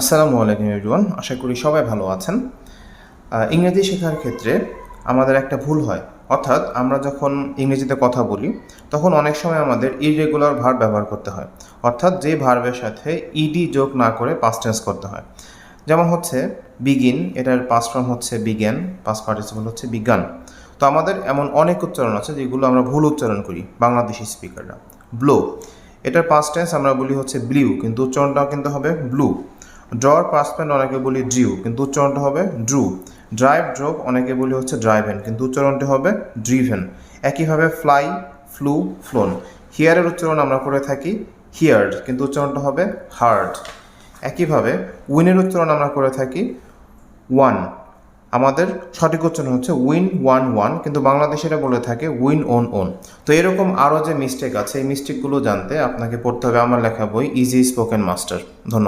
আসসালামু আলাইকুম এভরিওয়ান, আশা করি সবাই ভালো আছেন। ইংরেজি শেখার ক্ষেত্রে আমাদের একটা ভুল হয়। অর্থাৎ আমরা যখন ইংরেজিতে কথা বলি, তখন অনেক সময় আমাদের ইরেগুলার ভার ব্যবহার করতে হয়। অর্থাৎ যে ভার্বের সাথে ইডি যোগ না করে পাস্ট টেন্স করতে হয়। যেমন হচ্ছে বিগিন এটার পাস্ট ফর্ম হচ্ছে বিজ্ঞান পাস পার্টিসিপল হচ্ছে বিজ্ঞান তো আমাদের এমন অনেক উচ্চারণ আছে যেগুলো আমরা ভুল উচ্চারণ করি বাংলাদেশি স্পিকাররা ব্লো এটার পাস্ট টেন্স আমরা বলি হচ্ছে ব্লিউ কিন্তু উচ্চারণটাও কিন্তু হবে ব্লু ড্রর পাসপেন্ট অনেকে বলি ড্রিউ কিন্তু উচ্চারণটা হবে ড্রু ড্রাইভ ড্রোভ অনেকে বলি হচ্ছে ড্রাইভেন কিন্তু উচ্চারণটি হবে ড্রিভেন একইভাবে ফ্লাই ফ্লু ফ্লোন হিয়ারের উচ্চারণ আমরা করে থাকি হিয়ার্ড কিন্তু উচ্চারণটা হবে হার্ড একইভাবে উইনের উচ্চারণ আমরা করে থাকি ওয়ান আমাদের সঠিক উচ্চারণ হচ্ছে উইন ওয়ান ওয়ান কিন্তু বাংলাদেশিরা বলে থাকে উইন ওন ওন তো এরকম আরও যে মিস্টেক আছে, এই মিস্টেকগুলো জানতে আপনাকে পড়তে হবে আমার লেখা বই ইজি স্পোকেন মাস্টার ধন্যবাদ।